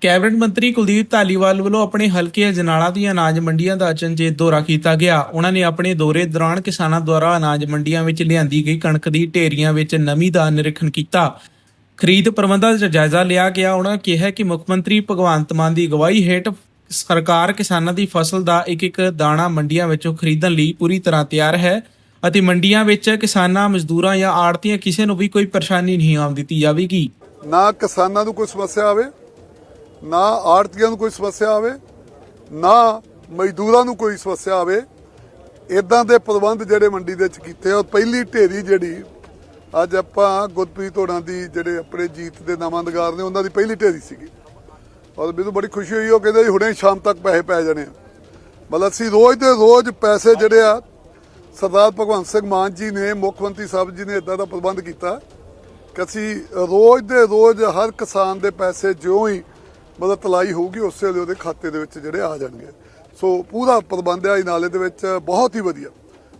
Cabinet ਮੰਤਰੀ ਕੁਲਦੀਪ ਧਾਲੀਵਾਲ ਵੱਲੋਂ ਆਪਣੇ ਹਲਕੇ ਅਜਨਾਲਾ ਦੀਆਂ ਅਨਾਜ ਮੰਡੀਆਂ ਦਾ ਅਚਨਚੇਤ ਦੌਰਾ ਕੀਤਾ ਗਿਆ। ਉਹਨਾਂ ਨੇ ਆਪਣੇ ਦੌਰੇ ਦੌਰਾਨ ਕਿਸਾਨਾਂ ਦੁਆਰਾ ਅਨਾਜ ਮੰਡੀਆਂ ਵਿੱਚ ਲਿਆਂਦੀ ਗਈ ਕਣਕ ਦੀ ਢੇਰੀਆਂ ਵਿੱਚ ਨਮੀ ਦਾ ਨਿਰੀਖਣ ਕੀਤਾ। ਖਰੀਦ ਪ੍ਰਬੰਧਾਂ ਦਾ ਜਾਇਜ਼ਾ ਲਿਆ ਗਿਆ। ਉਹਨਾਂ ਕਿਹਾ ਕਿ ਮੁੱਖ ਮੰਤਰੀ ਭਗਵੰਤ ਮਾਨ ਦੀ ਅਗਵਾਈ ਹੇਠ ਸਰਕਾਰ ਕਿਸਾਨਾਂ ਦੀ ਫਸਲ ਦਾ ਇੱਕ ਇੱਕ ਦਾਣਾ ਮੰਡੀਆਂ ਵਿੱਚੋਂ ਖਰੀਦਣ ਲਈ ਪੂਰੀ ਤਰ੍ਹਾਂ ਤਿਆਰ ਹੈ ਅਤੇ ਮੰਡੀਆਂ ਵਿੱਚ ਕਿਸਾਨਾਂ, ਮਜ਼ਦੂਰਾਂ ਜਾਂ ਆੜਤੀਆਂ ਕਿਸੇ ਨੂੰ ਵੀ ਕੋਈ ਪਰੇਸ਼ਾਨੀ ਨਹੀਂ ਆਉਣ ਦਿੱਤੀ ਜਾਵੇਗੀ। ਨਾ ਕਿਸਾਨਾਂ ਨੂੰ ਕੋਈ ਸਮੱਸਿਆ ਆਵੇ ਨਾ ਆੜਤੀਆਂ ਨੂੰ ਕੋਈ ਸਮੱਸਿਆ ਆਵੇ, ਨਾ ਮਜ਼ਦੂਰਾਂ ਨੂੰ ਕੋਈ ਸਮੱਸਿਆ ਆਵੇ ਇਦਾਂ ਦੇ ਪ੍ਰਬੰਧ ਜਿਹੜੇ ਮੰਡੀ ਦੇ ਵਿੱਚ ਕੀਤੇ ਆ ਪਹਿਲੀ ਢੇਰੀ ਜਿਹੜੀ ਅੱਜ ਆਪਾਂ ਗੁਰਪ੍ਰੀਤ ਹੋਣਾ ਦੀ ਜਿਹੜੇ ਆਪਣੇ ਜੀਤ ਦੇ ਨਾਮੰਦਗਾਰ ਨੇ, ਉਹਨਾਂ ਦੀ ਪਹਿਲੀ ਢੇਰੀ ਸੀਗੀ। ਔਰ ਮੈਨੂੰ ਬੜੀ ਖੁਸ਼ੀ ਹੋਈ, ਉਹ ਕਹਿੰਦੇ ਜੀ ਹੁਣੇ ਸ਼ਾਮ ਤੱਕ ਪੈਸੇ ਪੈ ਜਾਣੇ ਆ। ਮਤਲਬ ਅਸੀਂ ਰੋਜ਼ ਦੇ ਰੋਜ਼ ਪੈਸੇ ਜਿਹੜੇ ਆ, ਸਰਦਾਰ ਭਗਵੰਤ ਸਿੰਘ ਮਾਨ ਜੀ ਨੇ, ਮੁੱਖ ਮੰਤਰੀ ਸਾਹਿਬ ਜੀ ਨੇ ਇਦਾਂ ਦਾ ਪ੍ਰਬੰਧ ਕੀਤਾ ਕਿ ਅਸੀਂ ਰੋਜ਼ ਦੇ ਰੋਜ਼ ਹਰ ਕਿਸਾਨ ਦੇ ਪੈਸੇ ਜਿਉਂ ਹੀ ਮਤਲਬ ਤਲਾਈ ਹੋਊਗੀ ਉਸੇ ਵੇਲੇ ਉਹਦੇ ਖਾਤੇ ਦੇ ਵਿੱਚ ਜਿਹੜੇ ਆ ਜਾਣਗੇ। ਸੋ ਪੂਰਾ ਪ੍ਰਬੰਧ ਹੈ ਨਾਲੇ ਦੇ ਵਿੱਚ ਬਹੁਤ ਹੀ ਵਧੀਆ।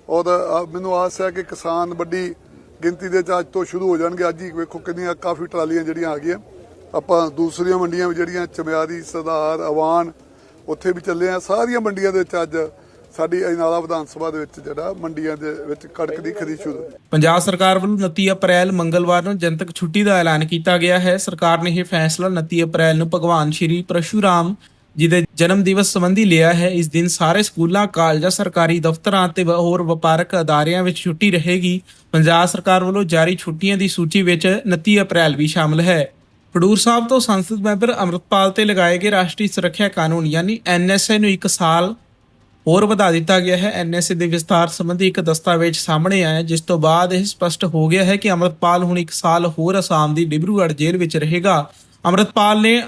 ਔਰ ਮੈਨੂੰ ਆਸ ਹੈ ਕਿ ਕਿਸਾਨ ਵੱਡੀ ਗਿਣਤੀ ਦੇ ਵਿੱਚ ਅੱਜ ਤੋਂ ਸ਼ੁਰੂ ਹੋ ਜਾਣਗੇ। ਅੱਜ ਹੀ ਵੇਖੋ ਕਿੰਨੀਆਂ ਕਾਫੀ ਟਰਾਲੀਆਂ ਜਿਹੜੀਆਂ ਆ ਗਈਆਂ। ਆਪਾਂ ਦੂਸਰੀਆਂ ਮੰਡੀਆਂ ਵੀ ਜਿਹੜੀਆਂ, ਚਮਿਆਰੀ, ਸਰਦਾਰ, ਅਵਾਨ, ਉੱਥੇ ਵੀ ਚੱਲੇ ਆ। ਸਾਰੀਆਂ ਮੰਡੀਆਂ ਦੇ ਵਿੱਚ ਅੱਜ ਸਾਡੀ ਅਜਨਾਲਾ ਵਿਧਾਨ ਸਭਾ ਦੇ ਵਿੱਚ ਜਿਹੜਾ ਮੰਡੀਆਂ ਦੇ ਵਿੱਚ ਕਣਕ ਦੀ ਖਰੀਦ ਸ਼ੁਰੂ ਪੰਜਾਬ ਸਰਕਾਰ ਵੱਲੋਂ 29 ਅਪ੍ਰੈਲ ਮੰਗਲਵਾਰ ਨੂੰ ਜਨਤਕ ਛੁੱਟੀ ਦਾ ਐਲਾਨ ਕੀਤਾ ਗਿਆ ਹੈ। ਸਰਕਾਰ ਨੇ ਇਹ ਫੈਸਲਾ 29 ਅਪ੍ਰੈਲ ਨੂੰ ਭਗਵਾਨ ਸ਼੍ਰੀ ਪਰਸ਼ੂਰਾਮ ਜੀ ਦੇ ਜਨਮ ਦਿਵਸ ਸੰਬੰਧੀ ਲਿਆ ਹੈ। ਇਸ ਦਿਨ ਸਾਰੇ ਸਕੂਲਾਂ, ਕਾਲਜਾਂ, ਸਰਕਾਰੀ ਦਫ਼ਤਰਾਂ ਤੇ ਹੋਰ ਵਪਾਰਕ ਅਦਾਰਿਆਂ ਵਿੱਚ ਛੁੱਟੀ ਰਹੇਗੀ। ਪੰਜਾਬ ਸਰਕਾਰ ਵੱਲੋਂ ਜਾਰੀ ਛੁੱਟੀਆਂ ਦੀ ਸੂਚੀ ਵਿੱਚ 29 ਅਪ੍ਰੈਲ ਵੀ ਸ਼ਾਮਲ ਹੈ। ਫਡੂਰ ਸਾਹਿਬ ਤੋਂ ਸੰਸਦ ਮੈਂਬਰ ਅੰਮ੍ਰਿਤਪਾਲ ਤੇ ਲਗਾਏ ਗਏ ਰਾਸ਼ਟਰੀ ਸੁਰੱਖਿਆ ਕਾਨੂੰਨ, ਯਾਨੀ ਐਨਐਸਏ ਨੂੰ 1 ਸਾਲ ਹੋਰ ਵਧਾ ਦਿੱਤਾ ਗਿਆ ਹੈ। ਐਨਐਸਏ ਦੇ ਵਿਸਤਾਰ ਸੰਬੰਧੀ ਇੱਕ ਦਸਤਾਵੇਜ਼ ਸਾਹਮਣੇ ਆਇਆ ਜਿਸ ਤੋਂ ਬਾਅਦ ਇਹ ਸਪਸ਼ਟ ਹੋ ਗਿਆ ਹੈ ਕਿ ਅਮਰਤਪਾਲ ਹੁਣ 1 ਸਾਲ ਹੋਰ ਅਸਾਮ ਦੀ ਡਿਬਰੂਗੜ੍ਹ ਜੇਲ੍ਹ ਵਿੱਚ ਰਹੇਗਾ। ਅਮਰਤਪਾਲ ਨੇ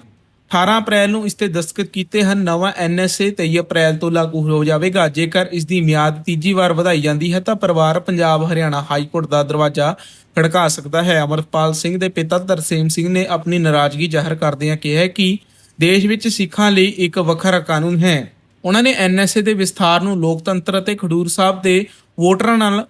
18 ਅਪ੍ਰੈਲ ਨੂੰ ਇਸ ਤੇ ਦਸਤਖਤ ਕੀਤੇ ਹਨ। ਨਵਾਂ ਐਨਐਸਏ 23 ਅਪ੍ਰੈਲ ਤੋਂ ਲਾਗੂ ਹੋ ਜਾਵੇਗਾ। ਜੇਕਰ ਇਸ ਦੀ ਮਿਆਦ ਤੀਜੀ ਵਾਰ ਵਧਾਈ ਜਾਂਦੀ ਹੈ, ਤਾਂ ਪਰਿਵਾਰ ਪੰਜਾਬ ਹਰਿਆਣਾ ਹਾਈ ਕੋਰਟ ਦਾ ਦਰਵਾਜ਼ਾ ਖੜਕਾ ਸਕਦਾ ਹੈ। ਅਮਰਤਪਾਲ ਸਿੰਘ ਦੇ ਪਿਤਾ ਤਰਸੇਮ ਸਿੰਘ ਨੇ ਆਪਣੀ ਨਾਰਾਜ਼ਗੀ ਜ਼ਾਹਰ ਕਰਦਿਆਂ ਕਿਹਾ ਕਿ ਦੇਸ਼ ਵਿੱਚ ਸਿੱਖਾਂ ਲਈ ਇੱਕ ਵੱਖਰਾ ਕਾਨੂੰਨ ਹੈ। ਉਹਨਾਂ ਨੇ ਐਨਐਸਏ ਦੇ ਵਿਸਥਾਰ ਨੂੰ ਲੋਕਤੰਤਰ ਅਤੇ ਖਡੂਰ ਸਾਹਿਬ ਦੇ ਵੋਟਰਾਂ ਨਾਲ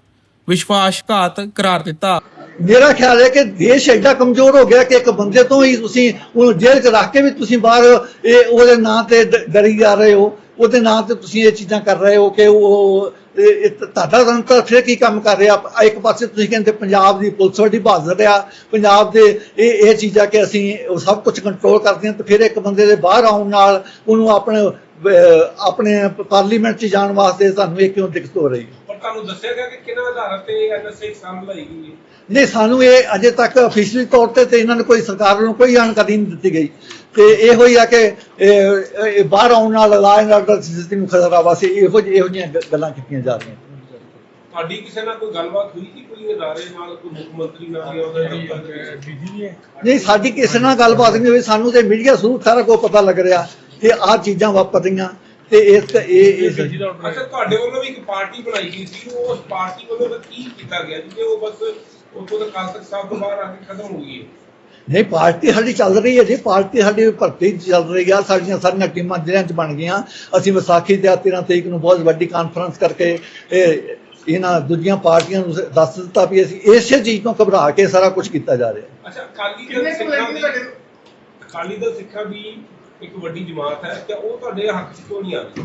ਵਿਸ਼ਵਾਸਘਾਤ ਕਰਾਰ ਦਿੱਤਾ। ਮੇਰਾ ਖਿਆਲ ਹੈ ਕਿ ਦੇਸ਼ ਐਡਾ ਕਮਜ਼ੋਰ ਹੋ ਗਿਆ ਕਿ ਇੱਕ ਬੰਦੇ ਤੋਂ ਹੀ ਤੁਸੀਂ ਉਹਨੂੰ ਜੇਲ੍ਹ 'ਚ ਰੱਖ ਕੇ ਵੀ ਤੁਸੀਂ ਬਾਹਰ ਇਹ ਉਹਦੇ ਨਾਂ ਤੇ ਡਰੀ ਜਾ ਰਹੇ ਹੋ। ਉਹਦੇ ਨਾਂ ਤੇ ਤੁਸੀਂ ਇਹ ਚੀਜ਼ਾਂ ਕਰ ਰਹੇ ਹੋ ਕਿ ਉਹ ਤੁਹਾਡਾ ਤੰਤਰ ਫਿਰ ਕੀ ਕੰਮ ਕਰ ਰਿਹਾ? ਇੱਕ ਪਾਸੇ ਤੁਸੀਂ ਕਹਿੰਦੇ ਪੰਜਾਬ ਦੀ ਪੁਲਿਸ ਵੱਡੀ ਬਹਾਦਰ ਆ। ਪੰਜਾਬ ਦੇ ਇਹ ਇਹ ਚੀਜ਼ਾਂ ਕਿ ਅਸੀਂ ਸਭ ਕੁਝ ਕੰਟਰੋਲ ਕਰਦੇ ਹਾਂ ਤੇ ਫਿਰ ਇੱਕ ਬੰਦੇ ਦੇ ਬਾਹਰ ਆਉਣ ਨਾਲ ਉਹਨੂੰ ਆਪਣੇ ਆਪਣੇ ਪਾਰਲੀਮੈਂਟ 'ਚ ਜਾਣ ਵਾਸਤੇ ਤੁਹਾਨੂੰ ਇਹ ਕਿਉਂ ਦਿੱਕਤ ਹੋ ਰਹੀ ਹੈ? ਪਰ ਤੁਹਾਨੂੰ ਦੱਸਿਆ ਗਿਆ ਕਿ ਕਿਹਨਾਂ ਆਧਾਰ ਤੇ ਐਨਐਸਏ ਐਗਜ਼ਾਮ ਲਈ ਗਈ ਹੈ? ਨਹੀਂ ਸਾਨੂੰ ਇਹ ਅਜੇ ਤੱਕ ਅਫੀਸ਼ਲੀ ਤੌਰ ਤੇ ਤੇ ਇਹਨਾਂ ਨੇ ਕੋਈ ਸਰਕਾਰ ਵੱਲੋਂ ਕੋਈ ਜਾਣਕਾਰੀ ਨਹੀਂ ਦਿੱਤੀ ਗਈ। ਤੇ ਇਹੋ ਹੀ ਆ ਕਿ ਬਾਹਰ ਆਉਣ ਨਾਲ ਐਂਡ ਆਰਡਰ ਸਥਿਤੀ ਨੂੰ ਖਤਰਾ ਵਾ ਸੀ ਇਹੋ ਜਿਹੀ- ਇਹੋ ਜਿਹੀਆਂ ਗੱਲਾਂ ਕੀਤੀਆਂ ਜਾ ਰਹੀਆਂ। ਤੁਹਾਡੀ ਕਿਸੇ ਨਾਲ ਕੋਈ ਗੱਲਬਾਤ ਹੋਈ ਸੀ ਕੋਈ ਅਦਾਰੇ ਨਾਲ ਕੋਈ ਮੁੱਖ ਮੰਤਰੀ ਨਾਲ ਜਾਂ ਉਹਦੇ ਦਫ਼ਤਰ? ਨਹੀਂ ਸਾਡੀ ਕਿਸੇ ਨਾਲ ਗੱਲਬਾਤ ਨਹੀਂ ਹੋਈ ਸਾਨੂੰ ਤੇ ਮੀਡੀਆ ਥਰੂ ਸਾਰਾ ਕੁਝ ਪਤਾ ਲੱਗ ਰਿਹਾ। ਕਿ ਆਹ ਚੀਜ਼ਾਂ ਵਾਪਰ ਰਹੀਆਂ ਤੇ ਇਸ ਇਹ ਇਸ ਅੱਛਾ ਤੁਹਾਡੇ ਵੱਲੋਂ ਵੀ ਇੱਕ ਪਾਰਟੀ ਬਣਾਈ ਗਈ ਸੀ। ਉਸ ਪਾਰਟੀ ਵੱਲੋਂ ਕੀ ਕੀਤਾ ਗਿਆ ਜੀ? ਕਿ ਉਹ ਬਸ ਉੱਥੋਂ ਤੱਕ ਕਾਲ ਤੱਕ ਸਾਹਿਬ ਤੋਂ ਬਾਹਰ ਆ ਕੇ ਖਤਮ ਹੋ ਗਈ ਹੈ। ਨਹੀਂ ਪਾਰਟੀ ਸਾਡੀ ਚੱਲ ਰਹੀ ਹੈ ਜੀ। ਪਾਰਟੀ ਸਾਡੀ ਭਰਤੀ ਚੱਲ ਰਹੀ ਆ। ਸਾਡੀਆਂ ਸਾਰੀਆਂ ਟੀਮਾਂ ਜ਼ਿਲ੍ਹਿਆਂ 'ਚ ਬਣ ਗਈਆਂ। ਅਸੀਂ ਵਿਸਾਖੀ ਦੇ 13 ਤਰੀਕ ਨੂੰ ਬਹੁਤ ਵੱਡੀ ਕਾਨਫਰੰਸ ਕਰਕੇ ਇਹ ਇਹਨਾਂ ਦੂਜੀਆਂ ਪਾਰਟੀਆਂ ਨੂੰ ਦੱਸ ਦਿੱਤਾ ਵੀ ਅਸੀਂ ਇਸੇ ਚੀਜ਼ ਤੋਂ ਘਬਰਾ ਕੇ ਸਾਰਾ ਕੁਝ ਕੀਤਾ ਜਾ ਰਿਹਾ। ਅੱਛਾ ਅਕਾਲੀ ਦਲ ਸਿੱਖਾਂ ਦੀ ਅਕਾਲੀ ਦਲ ਸਿੱਖਾਂ ਦੀ ਇੱਕ ਵੱਡੀ ਜਮਾਤ ਹੈ ਤੇ ਉਹ ਤੁਹਾਡੇ ਹੱਕ 'ਚ ਕਿਉਂ ਨਹੀਂ ਆ ਰਹੀ?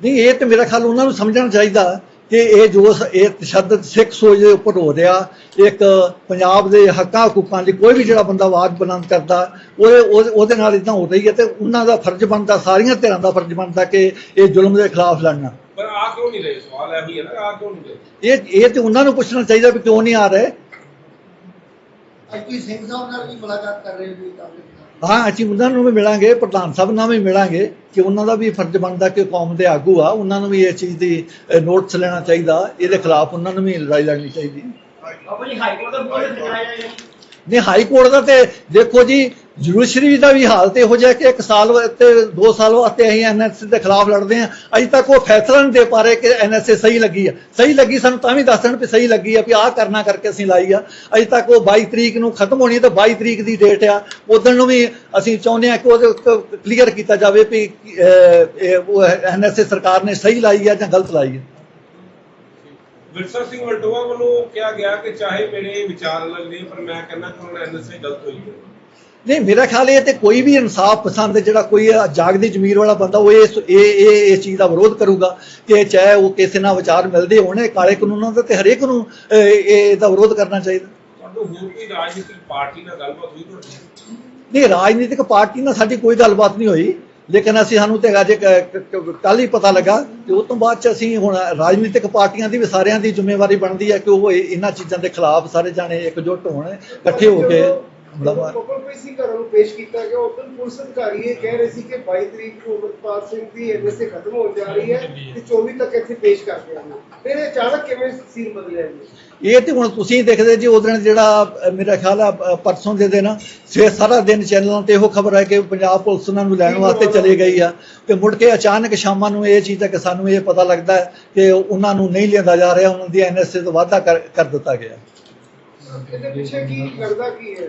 ਨਹੀਂ ਇਹ ਤੇ ਮੇਰਾ ਖਿਆਲ ਉਹਨਾਂ ਨੂੰ ਸਮਝਣਾ ਚਾਹੀਦਾ ਕਿ ਇਹ ਜੋ ਇਹ ਤਸ਼ੱਦਦ ਸਿੱਖ ਸੋਚ ਦੇ ਉੱਪਰ ਹੋ ਰਿਹਾ ਇੱਕ ਪੰਜਾਬ ਦੇ ਹੱਕਾਂ ਹਕੂਕਾਂ ਲਈ ਕੋਈ ਵੀ ਜਿਹੜਾ ਬੰਦਾ ਆਵਾਜ਼ ਬੁਲੰਦ ਕਰਦਾ ਉਹਦੇ ਉਹਦੇ- ਨਾਲ ਇਦਾਂ ਹੋ ਰਹੀ ਹੈ ਤੇ ਉਹਨਾਂ ਦਾ ਫਰਜ਼ ਬਣਦਾ ਸਾਰੀਆਂ ਧਿਰਾਂ ਦਾ ਫਰਜ਼ ਬਣਦਾ ਕਿ ਇਹ ਜ਼ੁਲਮ ਦੇ ਖਿਲਾਫ ਲੜਨਾ। ਪਰ ਆ ਕਿਉਂ ਨਹੀਂ ਰਹੇ? ਸਵਾਲ ਇਹ ਹੀ ਹੈ ਨਾ ਆ ਕਿਉਂ ਨਹੀਂ ਰਹੇ? ਇਹ ਇਹ ਤੇ ਉਹਨਾਂ ਨੂੰ ਪੁੱਛਣਾ ਚਾਹੀਦਾ ਵੀ ਕਿਉਂ ਨਹੀਂ ਆ ਰਹੇ। ਅੱਜ ਤੁਸੀਂ ਸਿੰਘ ਸਾਹਿਬ ਨਾਲ ਵੀ ਮੁਲਾਕਾਤ ਕਰ ਰਹੇ ਹੋ ਜੀ ਹਾਂ ਅਸੀਂ ਉਹਨਾਂ ਨੂੰ ਵੀ ਮਿਲਾਂਗੇ ਪ੍ਰਧਾਨ ਸਾਹਿਬ ਨਾਲ ਵੀ ਮਿਲਾਂਗੇ ਕਿ ਉਹਨਾਂ ਦਾ ਵੀ ਫਰਜ਼ ਬਣਦਾ ਕਿ ਕੌਮ ਦੇ ਆਗੂ ਆ ਉਹਨਾਂ ਨੂੰ ਵੀ ਇਹ ਚੀਜ਼ ਦੀ ਨੋਟਿਸ ਲੈਣਾ ਚਾਹੀਦਾ ਇਹਦੇ ਖਿਲਾਫ ਉਹਨਾਂ ਨੂੰ ਵੀ ਲੜਾਈ ਲੜਨੀ ਚਾਹੀਦੀ। ਆਪਣੀ ਹਾਈ ਕੋਰਟ ਦਾ ਬੋਲ ਦਿਖਾਇਆ ਜੀ ਨਹੀਂ ਹਾਈ ਕੋਰਟ ਦਾ ਤੇ ਦੇਖੋ ਜੀ ਜੁਡੀਸ਼ਰੀ ਦਾ ਵੀ ਹਾਲ ਇਹੋ ਜਿਹਾ ਕਿ ਇੱਕ ਸਾਲ ਤੇ 2 ਸਾਲ ਵਾਸਤੇ ਅਸੀਂ ਐਨਐਸਏ ਦੇ ਖਿਲਾਫ ਲੜਦੇ ਹਾਂ। ਅਜੇ ਤੱਕ ਉਹ ਫੈਸਲਾ ਨਹੀਂ ਦੇ ਪਾ ਰਹੇ ਕਿ ਐਨਐਸਏ ਸਹੀ ਲੱਗੀ ਆ। ਸਹੀ ਲੱਗੀ, ਸਾਨੂੰ ਤਾਂ ਵੀ ਦੱਸਣ ਵੀ ਸਹੀ ਲੱਗੀ ਆ ਵੀ ਆਹ ਕਰਨਾ ਕਰਕੇ ਅਸੀਂ ਲਾਈ ਆ। ਅਜੇ ਤੱਕ ਉਹ 22 ਤਰੀਕ ਨੂੰ ਖਤਮ ਹੋਣੀ ਤੇ 22 ਤਰੀਕ ਦੀ ਡੇਟ ਆ। ਉਦੋਂ ਨੂੰ ਵੀ ਅਸੀਂ ਚਾਹੁੰਦੇ ਹਾਂ ਕਿ ਉਹਦੇ ਕਲੀਅਰ ਕੀਤਾ ਜਾਵੇ ਵੀ ਉਹ ਐਨਐਸਏ ਸਰਕਾਰ ਨੇ ਸਹੀ ਲਾਈ ਆ ਜਾਂ ਗਲਤ ਲਾਈ ਆ। ਵਿਰਸਾ ਸਿੰਘ ਵਲਟੋਆ ਵੱਲੋਂ ਕਿਹਾ ਗਿਆ ਕਿ ਚਾਹੇ ਮੇਰੇ ਵਿਚਾਰ ਅਲੱਗ ਪਰ ਮੈਂ ਕਹਿੰਦਾ ਕਿ ਉਹਨਾਂ ਐਨਐਸਏ ਗਲਤ ਹੋਈ ਹੈ। ਨਹੀਂ ਮੇਰਾ ਖਿਆਲ ਇਹ ਤੇ ਕੋਈ ਵੀ ਇਨਸਾਫ ਪਸੰਦ ਜਿਹੜਾ ਕੋਈ ਜਾਗਦੀ ਜ਼ਮੀਰ ਵਾਲਾ ਬੰਦਾ ਉਹ ਇਸ ਇਹ ਇਹ ਇਸ ਚੀਜ਼ ਦਾ ਵਿਰੋਧ ਕਰੂਗਾ ਕਿ ਚਾਹੇ ਉਹ ਕਿਸੇ ਨਾਲ ਵਿਚਾਰ ਮਿਲਦੇ ਹੋਣ ਕਾਲੇ ਕਾਨੂੰਨਾਂ ਦਾ ਤੇ ਹਰੇਕ ਨੂੰ ਇਹ ਦਾ ਵਿਰੋਧ ਕਰਨਾ ਚਾਹੀਦਾ। ਤੁਹਾਨੂੰ ਹੋਰ ਕੋਈ ਰਾਜਨੀਤਿਕ ਪਾਰਟੀ ਨਾਲ ਗੱਲਬਾਤ ਹੋਈ ਤੁਹਾਡੀ? ਨਹੀਂ ਰਾਜਨੀਤਿਕ ਪਾਰਟੀ ਨਾਲ ਸਾਡੀ ਕੋਈ ਗੱਲਬਾਤ ਨਹੀਂ ਹੋਈ ਲੇਕਿਨ ਅਸੀਂ ਸਾਨੂੰ ਤੇ ਅਜੇ ਕੱਲ ਹੀ ਪਤਾ ਲੱਗਾ ਕਿ ਉਸ ਤੋਂ ਬਾਅਦ ਚ ਅਸੀਂ ਹੁਣ ਰਾਜਨੀਤਿਕ ਪਾਰਟੀਆਂ ਦੀ ਵੀ ਸਾਰਿਆਂ ਦੀ ਜ਼ਿੰਮੇਵਾਰੀ ਬਣਦੀ ਹੈ ਕਿ ਉਹ ਇਹ- ਇਹਨਾਂ ਚੀਜ਼ਾਂ ਦੇ ਖਿਲਾਫ ਸਾਰੇ ਜਾਣੇ ਇਕਜੁੱਟ ਹੋਣ ਇਕੱਠੇ ਹੋ ਕੇ ਮਤਲਬ ਕੋਪਰਪ੍ਰੀਤ ਸਿੰਘ ਘਰਾਂ ਨੂੰ ਪੇਸ਼ ਕੀਤਾ ਗਿਆ ਉਦੋਂ ਪੁਲਿਸ ਅਧਿਕਾਰੀ ਇਹ ਕਹਿ ਰਹੇ ਸੀ ਕਿ 22 ਤਰੀਕ ਨੂੰ ਅਮਰਪਾਲ ਸਿੰਘ ਦੀ ਐਨਐਸਏ ਖਤਮ ਹੋਣ ਜਾ ਰਹੀ ਹੈ ਤੇ 24 ਤੱਕ ਇੱਥੇ ਪੇਸ਼ ਕਰ ਦਿਆਂਗੇ ਫਿਰ ਇਹ ਅਚਾਨਕ ਕਿਵੇਂ ਸੀਨ ਬਦਲਿਆ ਜੀ? ਇਹ ਤੇ ਹੁਣ ਤੁਸੀਂ ਦੇਖਦੇ ਜੀ ਉਹ ਦਿਨ ਜਿਹੜਾ ਅ, ਮੇਰਾ ਖਿਆਲ ਆ ਅ, ਪਰਸੋਂ ਦੇ ਦਿਨ ਸਵੇਰ ਸਾਰਾ ਦਿਨ ਚੈਨਲਾਂ ਤੇ ਇਹੋ ਖਬਰ ਹੈ ਕਿ ਪੰਜਾਬ ਪੁਲਿਸ ਉਹਨਾਂ ਨੂੰ ਲੈਣ ਵਾਸਤੇ ਚਲੀ ਗਈ ਆ। ਤੇ ਮੁੜ ਕੇ ਅਚਾਨਕ ਸ਼ਾਮਾਂ ਨੂੰ ਇਹ ਚੀਜ਼ ਹੈ ਕਿ ਸਾਨੂੰ ਇਹ ਪਤਾ ਲੱਗਦਾ ਹੈ ਕਿ ਉਹਨਾਂ ਨੂੰ ਨਹੀਂ ਲਿਆਂਦਾ ਜਾ ਰਿਹਾ ਉਹਨਾਂ ਦੀ ਐਨਐਸਏ ਤੋਂ ਵਾਅਦਾ ਕਰ ਕਰ ਦਿੱਤਾ ਗਿਆ। ਇਹਦੇ ਪਿੱਛੇ ਕੀ ਲੱਗਦਾ ਕੀ ਹੈ?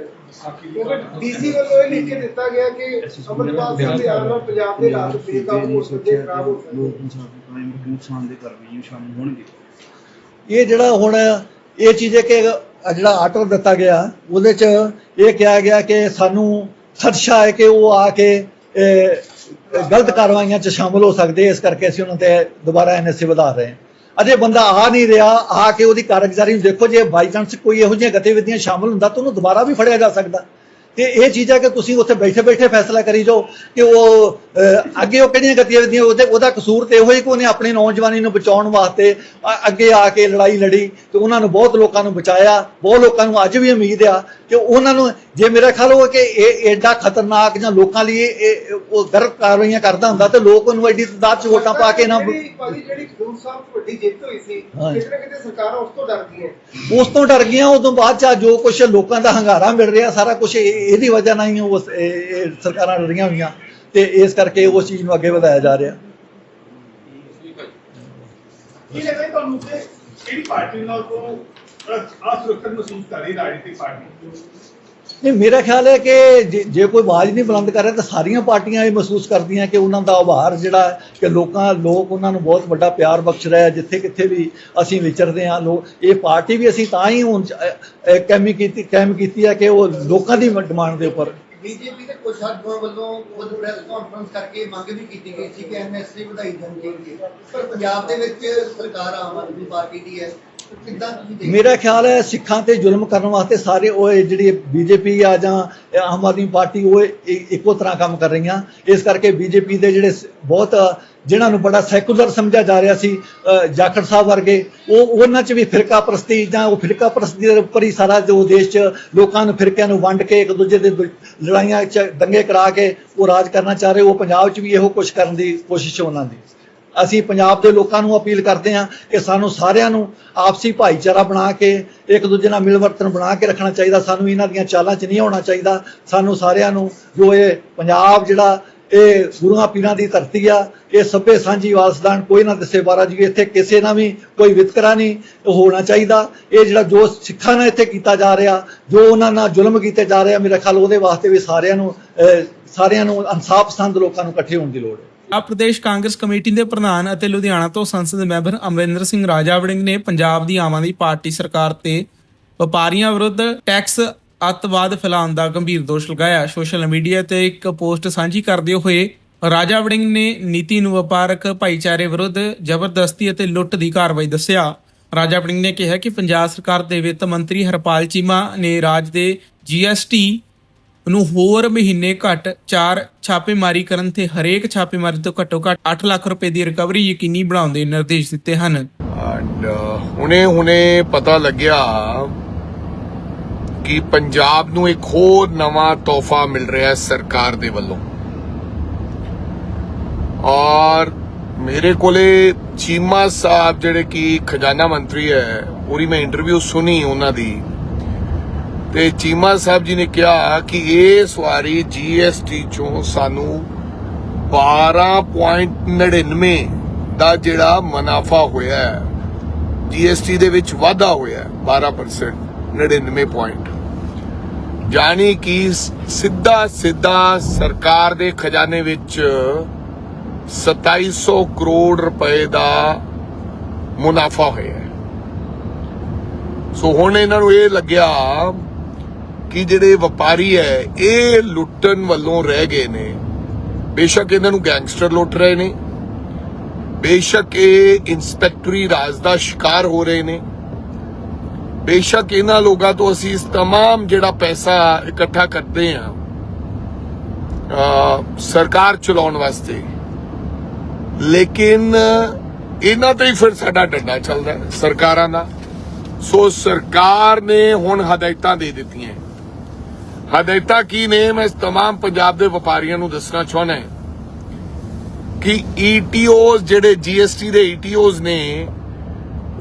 ਕਿਉਂਕਿ ਡੀਸੀ ਵੱਲੋਂ ਇਹ ਲਿਖ ਕੇ ਦਿੱਤਾ ਗਿਆ ਕਿ ਅਮਰਪਾਲ ਸਿੰਘ ਦੇ ਆਉਣ ਨਾਲ ਪੰਜਾਬ ਦੇ ਰਾਜ ਬੇਕਾਬੂ ਹੋ ਸਕਦੇ ਖਰਾਬ ਹੋ ਸਕਦੇ। ਲੋਕ ਇਨਸਾਫ ਕਾਇਮ ਰੱਖਣ ਨੁਕਸਾਨ ਦੇ ਕਾਰਵਾਈਆਂ ਸ਼ਾਮਲ ਹੋਣਗੇ। ਇਹ ਜਿਹੜਾ ਹੁਣ ਇਹ ਚੀਜ਼ ਹੈ ਕਿ ਜਿਹੜਾ ਆਰਡਰ ਦਿੱਤਾ ਗਿਆ ਉਹਦੇ ਚ ਇਹ ਕਿਹਾ ਗਿਆ ਕਿ ਸਾਨੂੰ ਖਦਸ਼ਾ ਹੈ ਕਿ ਉਹ ਆ ਕੇ ਗਲਤ ਕਾਰਵਾਈਆਂ ਚ ਸ਼ਾਮਲ ਹੋ ਸਕਦੇ ਇਸ ਕਰਕੇ ਅਸੀਂ ਉਹਨਾਂ ਤੇ ਦੁਬਾਰਾ ਐਨਐਸਏ ਵਧਾ ਰਹੇ ਹਾਂ। ਅਜੇ ਬੰਦਾ ਆ ਨਹੀਂ ਰਿਹਾ, ਆ ਕੇ ਉਹਦੀ ਕਾਰਗੁਜ਼ਾਰੀ ਨੂੰ ਦੇਖੋ, ਜੇ ਬਾਈ ਚਾਂਸ ਕੋਈ ਇਹੋ ਜਿਹੀਆਂ ਗਤੀਵਿਧੀਆਂ ਸ਼ਾਮਲ ਹੁੰਦਾ ਤਾਂ ਉਹਨੂੰ ਦੁਬਾਰਾ ਵੀ ਫੜਿਆ ਜਾ ਸਕਦਾ। ਤੇ ਇਹ ਚੀਜ਼ ਹੈ ਕਿ ਤੁਸੀਂ ਉੱਥੇ ਬੈਠੇ ਬੈਠੇ ਫੈਸਲਾ ਕਰੀ ਜਾਓ ਕਿ ਉਹ ਅੱਗੇ ਉਹ ਕਿਹੜੀਆਂ ਗਤੀਵਿਧੀਆਂ ਉਹਦੇ ਉਹਦਾ ਕਸੂਰ ਤੇ ਇਹੋ ਹੀ ਕਿ ਉਹਨੇ ਆਪਣੀ ਨੌਜਵਾਨੀ ਨੂੰ ਬਚਾਉਣ ਵਾਸਤੇ ਅੱਗੇ ਆ ਕੇ ਲੜਾਈ ਲੜੀ ਤੇ ਉਹਨਾਂ ਨੂੰ ਬਹੁਤ ਲੋਕਾਂ ਨੂੰ ਬਚਾਇਆ ਬਹੁਤ ਲੋਕਾਂ ਨੂੰ ਅੱਜ ਵੀ ਉਮੀਦ ਆ ਕਿ ਉਹਨਾਂ ਨੂੰ ਜੇ ਮੇਰਾ ਖਿਆਲ ਉਹ ਕਿ ਇਹ ਐਡਾ ਖਤਰਨਾਕ ਜਾਂ ਲੋਕਾਂ ਲਈ ਇਹ ਉਹ ਗਲਤ ਕਾਰਵਾਈਆਂ ਕਰਦਾ ਹੁੰਦਾ ਤੇ ਲੋਕ ਉਹਨੂੰ ਐਡੀ ਤਾਦਾਦ ਚ ਵੋਟਾਂ ਪਾ ਕੇ ਨਾ ਜਿਹੜੀ ਭਾਜੀ ਜਿਹੜੀ ਖਡੂਰ ਸਾਹਿਬ 'ਚ ਵੱਡੀ ਜਿੱਤ ਹੋਈ ਸੀ ਹਾਂਜੀ। ਕਿਤੇ ਨਾ ਕਿਤੇ ਸਰਕਾਰਾਂ ਉਸ ਤੋਂ ਡਰ ਗਈਆਂ ਉਸ ਤੋਂ ਡਰ ਗਈਆਂ ਉਦੋਂ ਬਾਅਦ ਚ ਜੋ ਕੁਝ ਲੋਕਾਂ ਦਾ ਹੰਗਾਰਾ ਮਿਲ ਰਿਹਾ ਸਾਰਾ ਕੁਝ ਇਹਦੀ ਵਜ੍ਹਾ ਨਾਲ ਹੀ ਇਹ ਸਰਕਾਰਾਂ ਡਰੀਆਂ ਹੋਈਆਂ ਤੇ ਇਸ ਕਰਕੇ ਉਸ ਚੀਜ਼ ਨੂੰ ਅੱਗੇ ਵਧਾਇਆ ਜਾ ਰਿਹਾ। ਕੀ ਲੱਗਦਾ ਤੁਹਾਨੂੰ ਕਿ ਕਿਹੜੀ ਪਾਰਟੀ ਨਾਲ ਤੋਂ ਅਸੁਰੱਖਿਅਤ ਮਹਿਸੂਸ ਕਰ ਰਹੀ ਰਾਜਨੀਤਿਕ ਪਾਰਟੀ? ਨਹੀਂ ਮੇਰਾ ਖਿਆਲ ਹੈ ਕਿ ਜੇ- ਕੋਈ ਆਵਾਜ਼ ਨਹੀਂ ਬੁਲੰਦ ਕਰ ਰਿਹਾ ਤਾਂ ਸਾਰੀਆਂ ਪਾਰਟੀਆਂ ਇਹ ਮਹਿਸੂਸ ਕਰਦੀਆਂ ਕਿ ਉਹਨਾਂ ਦਾ ਆਭਾਰ ਜਿਹੜਾ ਕਿ ਲੋਕਾਂ ਲੋਕ ਉਹਨਾਂ ਨੂੰ ਬਹੁਤ ਵੱਡਾ ਪਿਆਰ ਬਖਸ਼ ਰਿਹਾ ਜਿੱਥੇ ਕਿੱਥੇ ਵੀ ਅਸੀਂ ਵਿਚਰਦੇ ਹਾਂ ਲੋਕ ਇਹ ਪਾਰਟੀ ਵੀ ਅਸੀਂ ਤਾਂ ਹੀ ਹੁਣ ਕੈਮੀ ਕੀਤੀ ਕਾਇਮ ਕੀਤੀ ਹੈ ਕਿ ਉਹ ਲੋਕਾਂ ਦੀ ਡਿਮਾਂਡ ਦੇ ਉੱਪਰ ਬੀਜੇਪੀ ਦੇ ਕੁਝ ਆਗੂਆਂ ਵੱਲੋਂ ਖੁਦ ਪ੍ਰੈਸ ਕਾਨਫਰੰਸ ਕਰਕੇ ਮੰਗ ਵੀ ਕੀਤੀ ਗਈ ਸੀ ਕਿ ਐਮਐਸਸੀ ਵਧਾਈ ਜਾਣੀ ਚਾਹੀਦੀ ਹੈ ਪਰ ਪੰਜਾਬ ਦੇ ਵਿੱਚ ਸਰਕਾਰ ਆਮ ਆਦਮੀ ਪਾਰਟੀ ਦੀ ਹੈ। ਮੇਰਾ ਖਿਆਲ ਹੈ ਸਿੱਖਾਂ ਤੇ ਜ਼ੁਲਮ ਕਰਨ ਵਾਸਤੇ ਸਾਰੇ ਉਹ ਇਹ ਜਿਹੜੀ ਬੀਜੇਪੀ ਆ ਜਾਂ ਆਮ ਆਦਮੀ ਪਾਰਟੀ ਉਹ ਇੱਕੋ ਤਰ੍ਹਾਂ ਕੰਮ ਕਰ ਰਹੀਆਂ। ਇਸ ਕਰਕੇ ਬੀਜੇਪੀ ਦੇ ਜਿਹੜੇ ਬਹੁਤ ਜਿਨ੍ਹਾਂ ਨੂੰ ਬੜਾ ਸੈਕੂਲਰ ਸਮਝਿਆ ਜਾ ਰਿਹਾ ਸੀ ਜਾਖੜ ਸਾਹਿਬ ਵਰਗੇ, ਉਹ ਉਹਨਾਂ 'ਚ ਵੀ ਫਿਰਕਾ ਪ੍ਰਸਤੀ ਜਾਂ ਉਹ ਫਿਰਕਾ ਪ੍ਰਸਤੀ ਦੇ ਉੱਪਰ ਹੀ ਸਾਰਾ ਜੋ ਦੇਸ਼ 'ਚ ਲੋਕਾਂ ਨੂੰ ਫਿਰਕਿਆਂ ਨੂੰ ਵੰਡ ਕੇ ਇੱਕ ਦੂਜੇ ਦੇ ਲੜਾਈਆਂ 'ਚ ਦੰਗੇ ਕਰਾ ਕੇ ਉਹ ਰਾਜ ਕਰਨਾ ਚਾਹ ਰਹੇ, ਉਹ ਪੰਜਾਬ 'ਚ ਵੀ ਇਹੋ ਕੁਝ ਕਰਨ ਦੀ ਕੋਸ਼ਿਸ਼ ਉਹਨਾਂ ਦੀ। ਅਸੀਂ ਪੰਜਾਬ ਦੇ ਲੋਕਾਂ ਨੂੰ ਅਪੀਲ ਕਰਦੇ ਹਾਂ ਕਿ ਸਾਨੂੰ ਸਾਰਿਆਂ ਨੂੰ ਆਪਸੀ ਭਾਈਚਾਰਾ ਬਣਾ ਕੇ, ਇੱਕ ਦੂਜੇ ਨਾਲ ਮਿਲਵਰਤਨ ਬਣਾ ਕੇ ਰੱਖਣਾ ਚਾਹੀਦਾ, ਸਾਨੂੰ ਇਹਨਾਂ ਦੀਆਂ ਚਾਲਾਂ 'ਚ ਨਹੀਂ ਆਉਣਾ ਚਾਹੀਦਾ, ਸਾਨੂੰ ਸਾਰਿਆਂ ਨੂੰ ਜੋ ਇਹ ਪੰਜਾਬ ਜਿਹੜਾ ਇਹ ਗੁਰੂਆਂ ਪੀਰਾਂ ਦੀ ਧਰਤੀ ਆ, ਇਹ ਸਭੇ ਸਾਂਝੀ ਵਾਲਸਦਾਨ ਕੋਈ ਨਾ ਦੱਸੇ ਬਾਰਾ ਜੀ, ਇੱਥੇ ਕਿਸੇ ਨਾਲ ਵੀ ਕੋਈ ਵਿਤਕਰਾ ਨਹੀਂ ਹੋਣਾ ਚਾਹੀਦਾ। ਇਹ ਜਿਹੜਾ ਜੋ ਸਿੱਖਾਂ ਨਾਲ ਇੱਥੇ ਕੀਤਾ ਜਾ ਰਿਹਾ, ਜੋ ਉਹਨਾਂ ਨਾਲ ਜ਼ੁਲਮ ਕੀਤੇ ਜਾ ਰਿਹਾ ਮੇਰਾ ਖਿਆਲ ਉਹਦੇ ਵਾਸਤੇ ਵੀ ਸਾਰਿਆਂ ਨੂੰ ਸਾਰਿਆਂ ਨੂੰ ਇਨਸਾਫ ਪਸੰਦ ਲੋਕਾਂ ਨੂੰ ਇਕੱਠੇ ਹੋਣ ਦੀ ਲੋੜ ਹੈ। ਪੰਜਾਬ ਪ੍ਰਦੇਸ਼ ਕਾਂਗਰਸ ਕਮੇਟੀ ਦੇ ਪ੍ਰਧਾਨ ਅਤੇ ਲੁਧਿਆਣਾ ਤੋਂ ਸੰਸਦ ਮੈਂਬਰ ਅਮਰਿੰਦਰ ਸਿੰਘ ਰਾਜਾ ਵੜਿੰਗ ਨੇ ਪੰਜਾਬ ਦੀ ਆਮ ਆਦਮੀ ਪਾਰਟੀ ਸਰਕਾਰ ਤੇ ਵਪਾਰੀਆਂ ਵਿਰੁੱਧ ਟੈਕਸ ਅੱਤਵਾਦ ਫੈਲਾਉਣ ਦਾ ਗੰਭੀਰ ਦੋਸ਼ ਲਗਾਇਆ। ਸੋਸ਼ਲ ਮੀਡੀਆ ਤੇ ਇੱਕ ਪੋਸਟ ਸਾਂਝੀ ਕਰਦੇ ਹੋਏ ਰਾਜਾ ਵੜਿੰਗ ਨੇ ਨੀਤੀ ਨੂੰ ਵਪਾਰਕ ਭਾਈਚਾਰੇ ਵਿਰੁੱਧ ਜ਼ਬਰਦਸਤੀ ਅਤੇ ਲੁੱਟ ਦੀ ਕਾਰਵਾਈ ਦੱਸਿਆ। ਰਾਜਾ ਵੜਿੰਗ ਨੇ ਕਿਹਾ ਕਿ ਪੰਜਾਬ ਸਰਕਾਰ ਦੇ ਵਿੱਤ ਮੰਤਰੀ ਹਰਪਾਲ ਚੀਮਾ ਨੇ ਰਾਜ ਦੇ ਜੀਐਸਟੀ ਨੂੰ ਹੋਰ ਮਹੀਨੇ ਘੱਟ 4 ਛਾਪੇਮਾਰੀ ਕਰਨ ਤੇ ਹਰੇਕ ਛਾਪੇਮਾਰੀ ਤੋਂ ਘੱਟੋ ਘੱਟ 8 ਲੱਖ ਰੁਪਏ ਦੀ ਰਿਕਵਰੀ ਯਕੀਨੀ ਬਣਾਉਣ ਦੇ ਨਿਰਦੇਸ਼ ਦਿੱਤੇ ਹਨ। ਹੁਣੇ ਹੁਣੇ ਪਤਾ ਲੱਗਿਆ ਕਿ ਪੰਜਾਬ ਨੂੰ ਇੱਕ ਹੋਰ ਨਵਾਂ ਤੋਹਫਾ ਮਿਲ ਰਿਹਾ ਹੈ ਸਰਕਾਰ ਦੇ ਵੱਲੋਂ। ਔਰ ਮੇਰੇ ਕੋਲੇ ਚੀਮਾ ਸਾਹਿਬ ਜਿਹੜੇ ਕਿ ਖਜ਼ਾਨਾ ਮੰਤਰੀ ਹੈ ਪੂਰੀ ਮੈਂ ਇੰਟਰਵਿਊ ਸੁਣੀ ਉਹਨਾਂ ਦੀ। ਤੇ ਚੀਮਾ ਸਾਹਿਬ ਜੀ ਨੇ ਕਿਹਾ ਕਿ ਇਸ ਵਾਰੀ ਜੀਐਸਟੀ ਚੋਂ ਸਾਨੂੰ 12.99 ਦਾ ਜਿਹੜਾ ਮੁਨਾਫਾ ਹੋਇਆ ਹੈ ਜੀਐਸਟੀ ਦੇ ਵਿੱਚ ਵਾਧਾ ਹੋਇਆ ਹੈ 12% 99 ਪੁਆਇੰਟ। ਯਾਨੀ ਕਿ ਸਿੱਧਾ ਸਿੱਧਾ ਸਰਕਾਰ ਦੇ ਖਜ਼ਾਨੇ ਵਿੱਚ 2700 ਕਰੋੜ ਰੁਪਏ ਦਾ ਮੁਨਾਫਾ ਹੋਇਆ ਸੋ ਹੁਣ ਇਹਨਾਂ ਨੂੰ ਇਹ ਲੱਗਿਆ ਕਿ ਜਿਹੜੇ ਵਪਾਰੀ ਹੈ, ਇਹ ਲੁੱਟਣ ਵੱਲੋਂ ਰਹਿ ਗਏ ਨੇ। ਬੇਸ਼ੱਕ ਇਹਨਾਂ ਨੂੰ ਗੈਂਗਸਟਰ ਲੁੱਟ ਰਹੇ ਨੇ। ਬੇਸ਼ੱਕ ਇਹ ਇਨਸਪੈਕਟਰੀ ਰਾਜ ਦਾ ਸ਼ਿਕਾਰ ਹੋ ਰਹੇ ਨੇ। ਬੇਸ਼ੱਕ ਇਹਨਾਂ ਲੋਕਾਂ ਤੋਂ ਅਸੀਂ ਇਸ तमाम ਜਿਹੜਾ ਪੈਸਾ ਇਕੱਠਾ ਕਰਦੇ ਆ ਸਰਕਾਰ ਚਲਾਉਣ ਵਾਸਤੇ ਲੇਕਿਨ ਇਹਨਾਂ ਤੇ ਹੀ ਫਿਰ ਸਾਡਾ ਡੰਡਾ ਚੱਲਦਾ ਹੈ, ਸਰਕਾਰਾਂ ਦਾ ਸੋ ਸਰਕਾਰ ਨੇ ਹੁਣ ਹਦਾਇਤਾਂ ਦੇ ਦਿੱਤੀਆਂ ਹਦਾਇਤਾਂ ਕੀ ਨੇ ਮੈਂ ਇਸ तमाम ਪੰਜਾਬ ਦੇ ਵਪਾਰੀਆਂ ਨੂੰ ਦੱਸਣਾ ਚਾਹੁੰਦਾ ਹਾਂ ਕਿ ਈਟੀਓਜ਼ ਜਿਹੜੇ ਜੀਐਸਟੀ ਦੇ ਈਟੀਓਜ਼ ਨੇ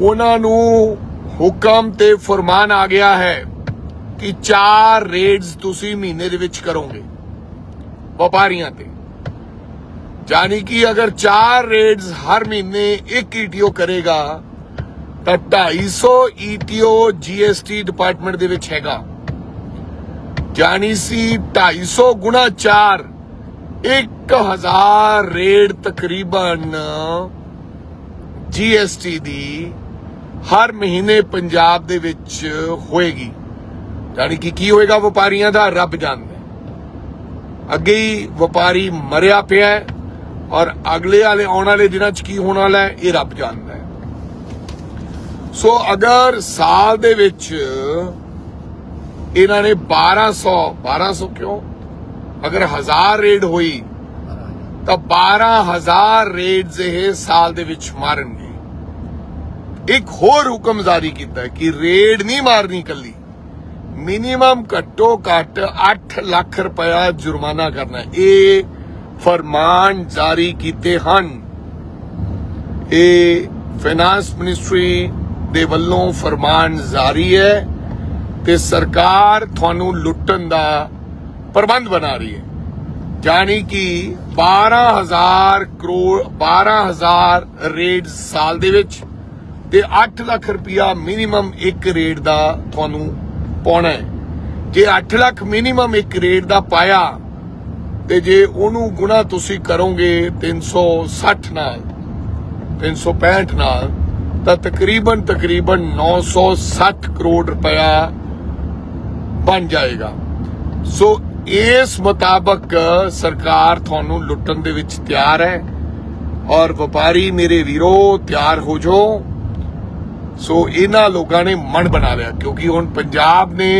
ਉਹਨਾਂ ਨੂੰ ਹੁਕਮ ਤੇ ਫਰਮਾਨ ਆ ਗਿਆ ਹੈ ਕਿ ਚਾਰ ਰੇਡਸ ਤੁਸੀਂ ਮਹੀਨੇ ਦੇ ਵਿੱਚ ਕਰੋਗੇ ਵਪਾਰੀਆਂ ਤੇ। ਜਾਨੀ ਕਿ ਅਗਰ ਚਾਰ ਰੇਡਸ ਹਰ ਮਹੀਨੇ ਇੱਕ ਈਟੀਓ ਕਰੇਗਾ, ਤਾਂ 250 ਈਟੀਓ ਜੀਐਸਟੀ ਡਿਪਾਰਟਮੈਂਟ ਦੇ ਵਿੱਚ ਹੈਗਾ। ਜਾਨੀ ਸੀ 250 ਗੁਣਾ 4 1000 ਰੇਡ ਤਕਰੀਬਨ ਜੀਐਸਟੀ ਦੀ ਹਰ ਮਹੀਨੇ ਪੰਜਾਬ ਦੇ ਵਿੱਚ ਹੋਏਗੀ। ਜਾਨੀ ਕਿ ਕੀ ਹੋਏਗਾ? ਵਪਾਰੀਆਂ ਦਾ ਰੱਬ ਜਾਣਦਾ ਅੱਗੇ ਹੀ ਵਪਾਰੀ ਮਰਿਆ ਪਿਆ ਹੈ ਔਰ ਅਗਲੇ ਵਾਲੇ ਆਉਣ ਵਾਲੇ ਦਿਨਾਂ 'ਚ ਕੀ ਹੋਣ ਵਾਲਾ ਹੈ? ਇਹ ਰੱਬ ਜਾਣਦਾ ਹੈ। ਸੋ ਅਗਰ ਸਾਲ ਦੇ ਵਿੱਚ ਇਹਨਾਂ ਨੇ 1200 1200 ਕਿਉਂ? ਅਗਰ 1000 ਰੇਡ ਹੋਈ ਤਾਂ 12000 ਰੇਡਸ ਇਹ ਸਾਲ ਦੇ ਵਿੱਚ ਮਾਰਨਗੇ। ਇੱਕ ਹੋਰ ਹੁਕਮ ਜਾਰੀ ਕੀਤਾ ਹੈ ਕਿ ਰੇਡ ਨਹੀਂ ਮਾਰਨੀ ਕੱਲੀ ਮਿਨੀਮਮ ਘੱਟੋ ਘੱਟ 8 ਲੱਖ ਰੁਪਇਆ ਜੁਰਮਾਨਾ ਕਰਨਾ ਇਹ ਫਰਮਾਨ ਜਾਰੀ ਕੀਤੇ ਹਨ। ਇਹ ਫਾਈਨਾਂਸ ਮਿਨਿਸਟਰੀ ਦੇ ਵੱਲੋਂ ਫਰਮਾਨ ਜਾਰੀ ਹੈ ਤੇ ਸਰਕਾਰ ਤੁਹਾਨੂੰ ਲੁੱਟਣ ਦਾ ਪ੍ਰਬੰਧ ਬਣਾ ਰਹੀ ਹੈ। ਜਾਨੀ ਕਿ 12000 ਕਰੋੜ 12000 ਰੇਡ ਸਾਲ ਦੇ ਵਿੱਚ ਤੇ 8 ਲੱਖ ਰੁਪਇਆ ਮਿਨੀਮਮ ਇੱਕ ਰੇਟ ਦਾ ਤੁਹਾਨੂੰ ਪਾਉਣਾ ਹੈ। ਜੇ 8 ਲੱਖ ਮਿਨੀਮਮ ਇੱਕ ਰੇਟ ਦਾ ਪਾਇਆ, ਤੇ ਜੇ ਉਹਨੂੰ ਗੁਣਾ ਤੁਸੀਂ ਕਰੋਗੇ 360 ਨਾਲ 365 ਨਾਲ, ਤਾਂ ਤਕਰੀਬਨ ਤਕਰੀਬਨ 960 ਕਰੋੜ ਰੁਪਇਆ ਬਣ ਜਾਏਗਾ। ਸੋ ਇਸ ਮੁਤਾਬਕ ਸਰਕਾਰ ਤੁਹਾਨੂੰ ਲੁੱਟਣ ਦੇ ਵਿੱਚ ਤਿਆਰ ਹੈ। ਔਰ ਵਪਾਰੀ ਮੇਰੇ ਵੀਰੋ, ਤਿਆਰ ਹੋ ਜਾਓ। ਸੋ ਇਹਨਾਂ ਲੋਕਾਂ ਨੇ ਮਨ ਬਣਾ ਲਿਆ ਕਿਉਂਕਿ ਹੁਣ ਪੰਜਾਬ ਨੇ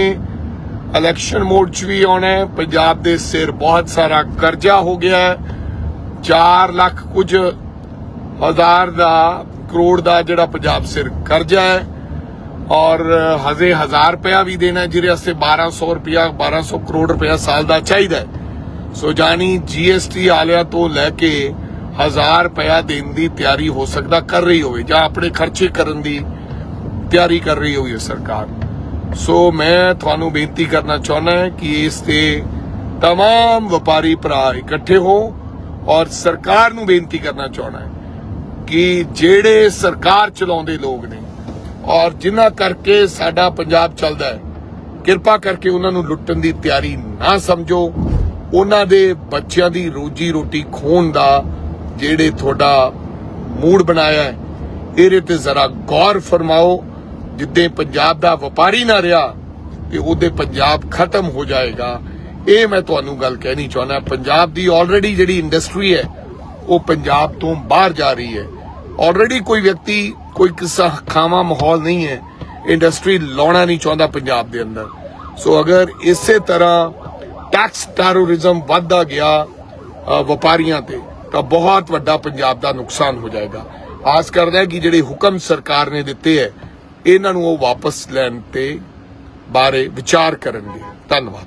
ਇਲੈਕਸ਼ਨ ਮੋਡ 'ਚ ਵੀ ਆਉਣਾ ਹੈ ਪੰਜਾਬ ਦੇ ਸਿਰ ਬਹੁਤ ਸਾਰਾ ਕਰਜ਼ਾ ਹੋ ਗਿਆ ਹੈ 4 ਲੱਖ ਕੁਝ ਹਜ਼ਾਰ ਦਾ ਕਰੋੜ ਦਾ ਜਿਹੜਾ ਪੰਜਾਬ ਸਿਰ ਕਰਜ਼ਾ ਹੈ ਔਰ ਹਜ਼ੇ 1000 ਰੁਪਇਆ ਵੀ ਦੇਣਾ ਹੈ, ਜਿਹਦੇ ਵਾਸਤੇ 1200 ਰੁਪਇਆ 1200 ਕਰੋੜ ਰੁਪਇਆ ਸਾਲ ਦਾ ਚਾਹੀਦਾ ਹੈ। ਸੋ ਜਾਨੀ ਜੀਐਸਟੀ ਵਾਲਿਆਂ ਤੋਂ ਲੈ ਕੇ 1000 ਰੁਪਇਆ ਦੇਣ ਦੀ ਤਿਆਰੀ ਹੋ ਸਕਦਾ ਕਰ ਰਹੀ ਹੋਵੇ ਜਾਂ ਆਪਣੇ ਖਰਚੇ ਕਰਨ ਦੀ ਤਿਆਰੀ ਕਰ ਰਹੀ ਹੋਵੇ ਸਰਕਾਰ ਸੋ ਮੈਂ ਤੁਹਾਨੂੰ ਬੇਨਤੀ ਕਰਨਾ ਚਾਹੁੰਦਾ ਹਾਂ ਕਿ ਇਸ ਤੇ तमाम ਵਪਾਰੀ ਭਰਾ ਇਕੱਠੇ ਹੋ ਔਰ ਸਰਕਾਰ ਨੂੰ ਬੇਨਤੀ ਕਰਨਾ ਚਾਹੁੰਦਾ ਹਾਂ ਕਿ ਜਿਹੜੇ ਸਰਕਾਰ ਚਲਾਉਂਦੇ ਲੋਕ ਨੇ ਔਰ ਜਿਨ੍ਹਾਂ ਕਰਕੇ ਸਾਡਾ ਪੰਜਾਬ ਚੱਲਦਾ ਹੈ ਕਿਰਪਾ ਕਰਕੇ ਉਹਨਾਂ ਨੂੰ ਲੁੱਟਣ ਦੀ ਤਿਆਰੀ ਨਾ ਸਮਝੋ ਉਹਨਾਂ ਦੇ ਬੱਚਿਆਂ ਦੀ ਰੋਜੀ ਰੋਟੀ ਖੋਣ ਦਾ ਜਿਹੜੇ ਤੁਹਾਡਾ ਮੂਡ ਬਣਾਇਆ ਹੈ ਇਹਦੇ ਤੇ ਜ਼ਰਾ ਗੌਰ ਫਰਮਾਓ ਜਿੱਦੇ ਪੰਜਾਬ ਦਾ ਵਪਾਰੀ ਨਾ ਰਿਹਾ ਤੇ ਉਹਦੇ ਪੰਜਾਬ ਖਤਮ ਹੋ ਜਾਏਗਾ। ਇਹ ਮੈਂ ਤੁਹਾਨੂੰ ਗੱਲ ਕਹਿਣੀ ਚਾਹੁੰਦਾ ਪੰਜਾਬ ਦੀ ਆਲਰੇਡੀ ਜਿਹੜੀ ਇੰਡਸਟਰੀ ਹੈ ਉਹ ਪੰਜਾਬ ਤੋਂ ਬਾਹਰ ਜਾ ਰਹੀ ਹੈ। ਆਲਰੇਡੀ ਕੋਈ ਵਿਅਕਤੀ ਕੋਈ ਕਿਸਾ ਖਾਵਾ ਮਾਹੌਲ ਨਹੀਂ ਹੈ ਇੰਡਸਟਰੀ ਲਾਉਣਾ ਨਹੀਂ ਚਾਹੁੰਦਾ ਪੰਜਾਬ ਦੇ ਅੰਦਰ। ਸੋ ਅਗਰ ਇਸੇ ਤਰ੍ਹਾਂ ਟੈਕਸ ਟੈਰੋਰਿਜ਼ਮ ਵੱਧਦਾ ਗਿਆ ਅ, ਵਪਾਰੀਆਂ ਤੇ ਤਾਂ ਬਹੁਤ ਵੱਡਾ ਪੰਜਾਬ ਦਾ ਨੁਕਸਾਨ ਹੋ ਜਾਏਗਾ। ਆਸ ਕਰਦਾ ਹੈ ਕਿ ਜਿਹੜੇ ਹੁਕਮ ਸਰਕਾਰ ਨੇ ਦਿੱਤੇ ਹੈ ਇਹਨਾਂ ਨੂੰ ਉਹ ਵਾਪਸ ਲੈਣ ਤੇ ਬਾਰੇ ਵਿਚਾਰ ਕਰਨਗੇ ਧੰਨਵਾਦ।